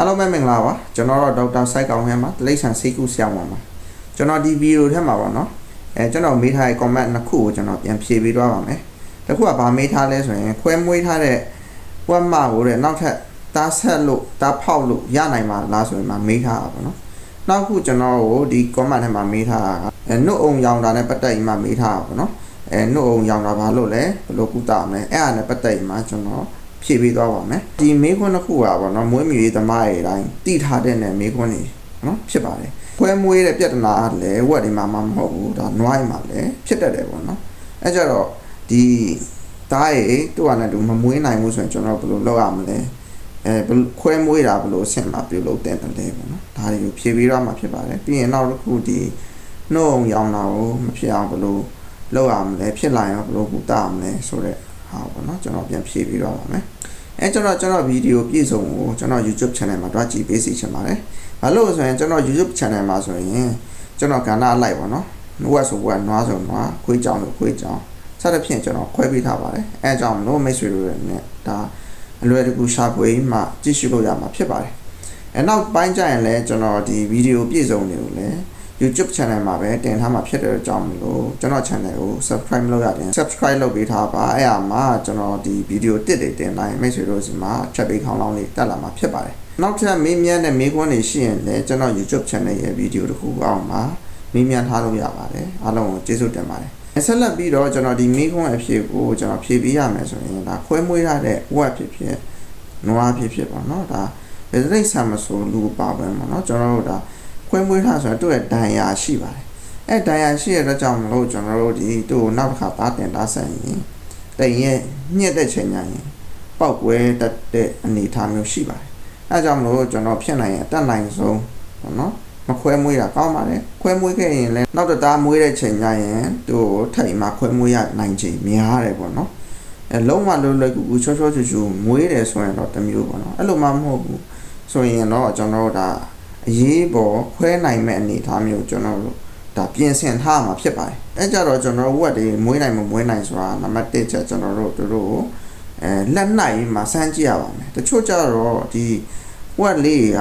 အားလုံးပဲမင်္ဂလာပါကျွန်တော်တော့ဒေါက်တာစိုက်ကောင်ဟဲမှာတလိษံစိတ်ကူဆရာဝန်ပါကျွန်တော်ဒီဗီဒီယိုထဲမှာပေါ့နော်အဲကျွန်တော်မေးထားတဲ့ comment နှစ်ခုကိုကျွန်တော်ပြန်ဖြေပေးသွားပါမယ်တစ်ခုကဗာမေးထားလဲဆိုရင်ခွဲမွေးထားတဲ့ဝက်မကိုတဲ့နောက်ထပ်တားဆက်လို့တားဖောက်လို့ရနိုင်မှာလားဆိုရင်မှမေးထားတာပေါ့နော်နောက်ခုကျွန်တော်ကိုဒီ comment ထဲမှာမေးထားတာကအဲနှုတ်အောင်ရောင်တာနဲ့ပတ်သက်ပြီးမှမေးထားတာပေါ့နော်အဲနှုတ်အောင်ရောင်တာဘာလို့လဲဘယ်လိုကုသမလဲအဲ့ဒါနဲ့ပတ်သက်ပြီးမှကျွန်တော် ဖြည့်ပေးသွားပါမယ်ဒီမေးခွန်းတစ်ခုကပေါ့နော်မွေးမြူရေးသမားတွေအတိုင်းတိထားတဲ့နယ်မေးခွန်းတွေနော်ဖြစ်ပါတယ်ခွဲမွေးတဲ့ပြဿနာကလည်းဝက်တွေမှာမမဟုတ်ဘူးဒါနွားတွေမှာလည်းဖြစ်တတ်တယ်ပေါ့နော်အဲကြတော့ဒီသားရေသူ့ဟာနဲ့သူမမွေးနိုင်ဘူးဆိုရင်ကျွန်တော်ဘယ်လိုလုပ်ရမလဲအဲဘယ်လိုခွဲမွေးတာဘယ်လိုအဆင့်မှာပြုလုပ်တဲ့တယ်လဲပေါ့နော်ဒါတွေကိုဖြည့်ပေးတော့မှာဖြစ်ပါတယ်ပြီးရင်နောက်တစ်ခုဒီနှုတ်အောင်ရောင်တာကိုမဖြစ်အောင်ဘယ်လိုလုပ်ရမလဲဖြစ်လာရင်ဘယ်လိုကုသရမလဲဆိုတော့ ဟာပေါ့နော်ကျွန်တော်ပြန်ဖြည့်ပေးတော့ပါမယ်အဲကျွန်တော်ကျွန်တော်ဗီဒီယိုပြည့်စုံကိုကျွန်တော် YouTube channel မှာတွားကြည့်ပေးစီချင်ပါတယ်။ဘာလို့လဲဆိုရင်ကျွန်တော် YouTube channel မှာဆိုရင်ကျွန်တော်ကဏ္ဍအလိုက်ပါနော်။နဝက်ဆိုဘွားနွားဆိုနွားခွေးကြောင်ဆိုခွေးကြောင်စသဖြင့်ကျွန်တော်ခွဲပေးထားပါတယ်။အဲအကြောင်းမလို့မိတ်ဆွေတို့ရဲ့နဲ့ဒါအလွယ်တကူရှာဖွေမှကြည့်ရှုလို့ရမှာဖြစ်ပါတယ်။အဲနောက်ပိုင်းကျရင်လည်းကျွန်တော်ဒီဗီဒီယိုပြည့်စုံတွေကိုလည်း YouTube channel မှာပဲတင်ထားမှာဖြစ်တဲ့အကြောင်းမလို့ကျွန်တော် channel ကို subscribe လုပ်ရတယ် subscribe လုပ်ပေးထားပါအဲ့အမှာကျွန်တော်ဒီ video တစ်တွေတင်တိုင်းမိတ်ဆွေတို့စီမှာချက်ပေးခေါင်းလောင်းလေးတက်လာမှာဖြစ်ပါတယ်နောက်ထပ်မေးမြန်းတဲ့မေးခွန်းတွေရှိရင်လည်းကျွန်တော် YouTube channel ရဲ့ video တစ်ခုအောင်မှာမေးမြန်းထားလို့ရပါတယ်အားလုံးကိုကျေးဇူးတင်ပါတယ်ဆက်လက်ပြီးတော့ကျွန်တော်ဒီမိခွန်းအဖြစ်ကိုကျွန်တော်ဖြည့်ပေးရမယ်ဆိုရင်ဒါခွဲမွေးရတဲ့ web ဖြစ်ဖြစ် noa ဖြစ်ဖြစ်ပေါ့နော်ဒါ business ဆံမဆိုလူပါပဲပေါ့နော်ကျွန်တော်တို့ဒါ ခွဲမွေးထားဆိုတော့သူ့ရဲ့ဒဏ်ရာရှိပါတယ်အဲဒဏ်ရာရှိရတဲ့ကြောင့်မလို့ကျွန်တော်တို့ဒီသူ့ကိုနောက်တစ်ခါသားတင်သားဆက်ရင်တိမ်ရဲ့ညက်တဲ့ချိန်ညာရင်ပောက်ကွဲတတ်တဲ့အနေအထားမျိုးရှိပါတယ်အဲကြောင့်မလို့ကျွန်တော်ဖြစ်နိုင်ရင်အတက်နိုင်ဆုံးပေါ့နော်မခွဲမွေးတာကောင်းပါတယ်ခွဲမွေးခဲ့ရင်လည်းနောက်တစ်သားမွေးတဲ့ချိန်ညာရင်သူ့ကိုထိတ်မှခွဲမွေးရနိုင်ချိန်များတယ်ပေါ့နော်အဲလုံးဝလွယ်လွယ်ကူကူချောချောချူချူမွေးတယ်ဆိုရင်တော့တစ်မျိုးပေါ့နော်အဲ့လိုမှမဟုတ်ဘူးဆိုရင်တော့ကျွန်တော်တို့ဒါ အရေးပေါ်ခွဲနိုင်မဲ့အနေအထားမျိုးကျွန်တော်တို့ဒါပြင်ဆင်ထားမှာဖြစ်ပါတယ်အဲကြတော့ကျွန်တော်တို့ဝက်တွေမွေးနိုင်မမွေးနိုင်ဆိုတာနံပါတ်1ချက်ကျွန်တော်တို့တို့ကိုအဲလက်နိုင်မှာစမ်းကြည့်ရပါမယ်တချို့ကြတော့ဒီဝက်လေးက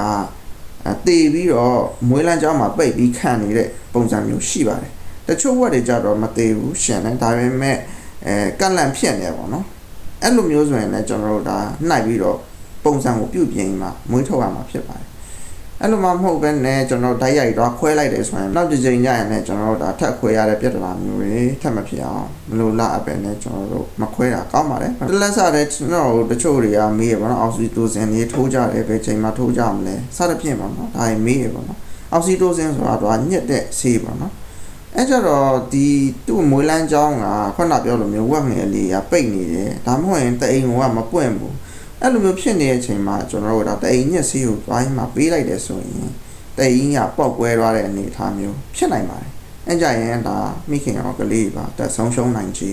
အဲတေပြီးတော့မွေးလန်းကြောင်းမှာပိတ်ပြီးခံနေတဲ့ပုံစံမျိုးရှိပါတယ်တချို့ဝက်တွေကြတော့မသေးဘူးရှင်တယ်ဒါပေမဲ့အဲကန့်လန့်ဖြစ်နေပါတော့အဲ့လိုမျိုးဆိုရင်လည်းကျွန်တော်တို့ဒါနှိုက်ပြီးတော့ပုံစံကိုပြုတ်ပြင်မှမွေးထုတ်ရမှာဖြစ်ပါတယ် အဲ့လိုမှမဟုတ်ပဲနဲ့ကျွန်တော်ဓာတ်ရိုက်တော့ခွဲလိုက်တယ်ဆိုရင်နောက်တစ်ချိန်ကျရင်လည်းကျွန်တော်တို့ဒါထပ်ခွဲရတဲ့ပြဿနာမျိုးတွေထပ်မဖြစ်အောင်မလိုလားအပ်ပဲနဲ့ကျွန်တော်တို့မခွဲတာကောင်းပါတယ်တလက်စားတဲ့ကျွန်တော်တို့တချို့တွေကမေးရပါတော့အောက်ဆီတိုစင်တွေထိုးကြတယ်ပဲချိန်မှထိုးကြမလဲစသဖြင့်ပါနော်ဒါရင်မေးရပါတော့အောက်ဆီတိုစင်ဆိုတာတော့ညက်တဲ့ဆေးပါနော်အဲကြတော့ဒီသူ့မွေးလန်းကြောင်းကခုနပြောလိုမျိုးဝက်ငယ်လေးကပိတ်နေတယ်ဒါမှမဟုတ်ရင်တအိမ်ကမပွင့်ဘူး အဲ့လိုမျိုးဖြစ်နေတဲ့အချိန်မှာကျွန်တော်တို့ဒါတအိမ်ညက်ဆေးကိုသွားရင်မှပေးလိုက်တယ်ဆိုရင်တအိမ်ကပေါက်ကွဲသွားတဲ့အနေအထားမျိုးဖြစ်နိုင်ပါတယ်အဲကြရင်ဒါမိခင်ရောကလေးပါတက်ဆုံးရှုံးနိုင်ချေ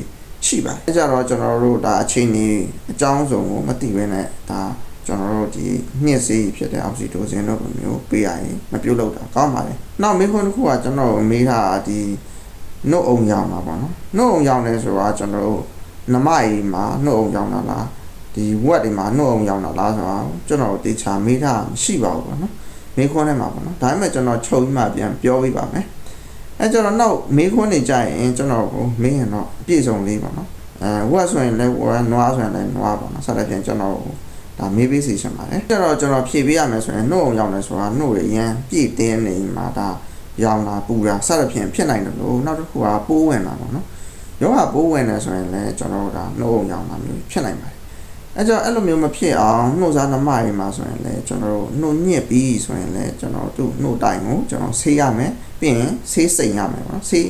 ရှိပါတယ်အဲကြတော့ကျွန်တော်တို့ဒါအချိန်ကြီးအကြောင်းစုံကိုမသိဘဲနဲ့ဒါကျွန်တော်တို့ဒီညှစ်စေးဖြစ်တဲ့အောက်ဆီတိုစင်တို့မျိုးပေးရရင်မပြုတ်လို့တာကောင်းပါတယ်နောက်မေးခွန်းတစ်ခုကကျွန်တော်မေးတာဒီနှုတ်အောင်ရောင်တာပေါ့နော်နှုတ်အောင်ရောင်တယ်ဆိုတာကျွန်တော်တို့နမကြီးမှာနှုတ်အောင်ရောင်တာလား ဒီဝက်တွေမှာနှုတ်အောင်ရောင်တာလားဆိုတာကျွန်တော်တေချာမေးတာမရှိပါဘူးပေါ့နော်မေးခွန်းထဲမှာပေါ့နော်ဒါပေမဲ့ကျွန်တော်ချုပ်ပြီးမှပြန်ပြောပြပါမယ်အဲကျွန်တော်နောက်မေးခွန်းနေကြရင်ကျွန်တော်ကိုမေးရင်တော့အပြည့်စုံလေးပေါ့နော်အဲဝက်ဆိုရင်လည်းဝက်နွားဆိုရင်လည်းနွားပေါ့နော်ဆက်လက်ပြန်ကျွန်တော်ဒါမေးပေးစီချင်ပါတယ်ကျတော့ကျွန်တော်ဖြည့်ပေးရမယ်ဆိုရင်နှုတ်အောင်ရောင်တယ်ဆိုတာနှုတ်ရရန်ပြည့်တင်းနေမှာဒါရောင်တာပူတာဆက်လက်ပြန်ဖြစ်နိုင်တယ်လို့နောက်တစ်ခုကပိုးဝင်တာပေါ့နော်ယောဂပိုးဝင်တယ်ဆိုရင်လည်းကျွန်တော်တို့ဒါနှုတ်အောင်ရောင်တာမျိုးဖြစ်နိုင်ပါတယ် အဲကြောင့်အဲ့လိုမျိုးမဖြစ်အောင်နှုတ်စားနှမတွေမှာဆိုရင်လည်းကျွန်တော်တို့နှုတ်ညစ်ပြီးဆိုရင်လည်းကျွန်တော်တို့နှုတ်တိုင်ကိုကျွန်တော်ဆေးရမယ်ပြီးရင်ဆေးစိမ်ရမယ်ပေါ့နော်ဆေး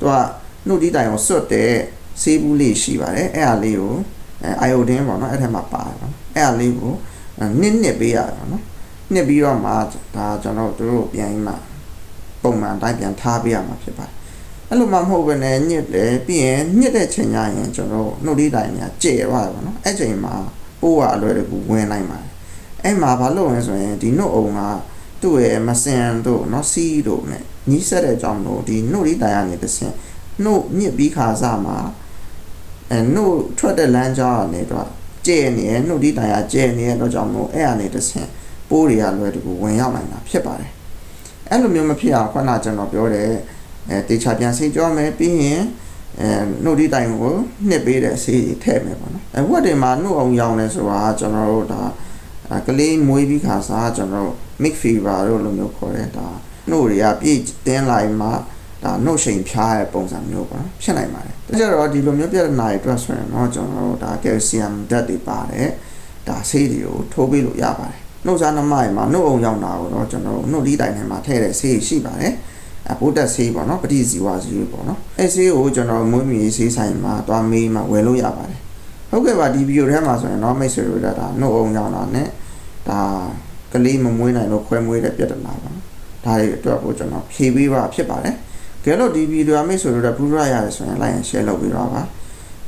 သူကနှုတ်ဒီတိုင်ကိုစွတ်တဲ့ဆေးဘူးလေးရှိပါတယ်အဲ့အားလေးကိုအဲအိုင်ယိုဒင်းပေါ့နော်အဲ့ထက်မှာပါတယ်ပေါ့အဲ့အားလေးကိုနစ်နစ်ပေးရတယ်ပေါ့နော်နှစ်ပြီးတော့မှဒါကျွန်တော်တို့ပြန်ပြီးမှပုံမှန်တိုင်းပြန်ထားပေးရမှာဖြစ်ပါတယ် အဲ့လိုမှမဟုတ်ဘဲနဲ့ညစ်တယ်ပြီးရင်ညစ်တဲ့ချိန်ကျရင်ကျွန်တော်နှုတ်လေးတိုင်းများကျဲသွားတယ်ပေါ့နော်အဲ့ချိန်မှာပိုးကအလွယ်တကူဝင်လိုက်ပါတယ်အဲ့မှာဘာလို့လဲဆိုရင်ဒီနှုတ်အုံကသူ့ရဲ့မစင်တို့နော်စီးတို့နဲ့ညီးဆက်တဲ့အကြောင်းလို့ဒီနှုတ်လေးတိုင်းကနေတစ်ဆင့်နှုတ်ညစ်ပြီးခါစားမှာအဲနှုတ်ထွက်တဲ့လမ်းကြောင်းကနေတော့ကျဲနေရနှုတ်လေးတိုင်းကကျဲနေရတော့ကြောင့်မို့အဲ့အနေတစ်ဆင့်ပိုးတွေကလွယ်တကူဝင်ရောက်နိုင်တာဖြစ်ပါတယ်အဲ့လိုမျိုးမဖြစ်အောင်ခုနကျွန်တော်ပြောတဲ့ အဲတေချာပြန်ဆေးကြောမယ်ပြီးရင်အဲနှုတ်ဒီတိုင်ကိုနှစ်ပေးတဲ့ဆေးတွေထည့်မယ်ပေါ့နော်အဲဝက်တွေမှာနှုတ်အောင်ရောင်းလဲဆိုတာကျွန်တော်တို့ဒါအဲကလေးမွေးပြီးခါစားကျွန်တော်တို့ mix fever တို့လိုမျိုးခေါ်တဲ့ဒါနှုတ်တွေကပြည့်တင်းလာမှဒါနှုတ်ရှိန်ဖျားတဲ့ပုံစံမျိုးပေါ့နော်ဖြစ်နိုင်ပါတယ်ဒါကြတော့ဒီလိုမျိုးပြဿနာတွေအတွက်ဆိုရင်တော့ကျွန်တော်တို့ဒါကယ်လ်ဆီယမ်ဓာတ်တွေပါတယ်ဒါဆေးတွေကိုထိုးပေးလို့ရပါတယ်နှုတ်စားနှမတွေမှာနှုတ်အောင်ရောက်တာကိုတော့ကျွန်တော်တို့နှုတ်ဒီတိုင်ထဲမှာထည့်တဲ့ဆေးရှိပါတယ် အပိုးတက်ဆေးပေါ့နော်ပဋိဇီဝဆေးပေါ့နော်အဲဆေးကိုကျွန်တော်မွေးမြူရေးဆေးဆိုင်မှာသွားမေးမှဝယ်လို့ရပါတယ်ဟုတ်ကဲ့ပါဒီဗီဒီယိုထဲမှာဆိုရင်တော့မိတ်ဆွေတို့ဒါနှုတ်အောင်ရောက်တာ ਨੇ ဒါကလေးမမွေးနိုင်လို့ခွဲမွေးတဲ့ပြဿနာပါနော်ဒါတွေအတွက်ကိုကျွန်တော်ဖြေပေးပါဖြစ်ပါတယ်ကဲလို့ဒီဗီဒီယိုအမိတ်ဆွေတို့ကပူရရတယ်ဆိုရင် like and share လုပ်ပေးတော့ပါ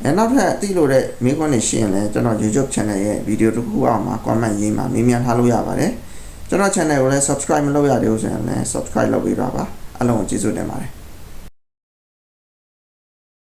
အဲနောက်ထပ်အသိလို့တဲ့မိခွန်းနေရှိရင်လည်းကျွန်တော် YouTube channel ရဲ့ဗီဒီယိုတစ်ခုအောက်မှာ comment ရေးမှာမေးမြန်းထားလို့ရပါတယ်ကျွန်တော် channel ကိုလည်း subscribe မလုပ်ရသေးဘူးဆိုရင်လည်း subscribe လုပ်ပေးတော့ပါ အားလုံးကိုကျေးဇူးတင်ပါတယ်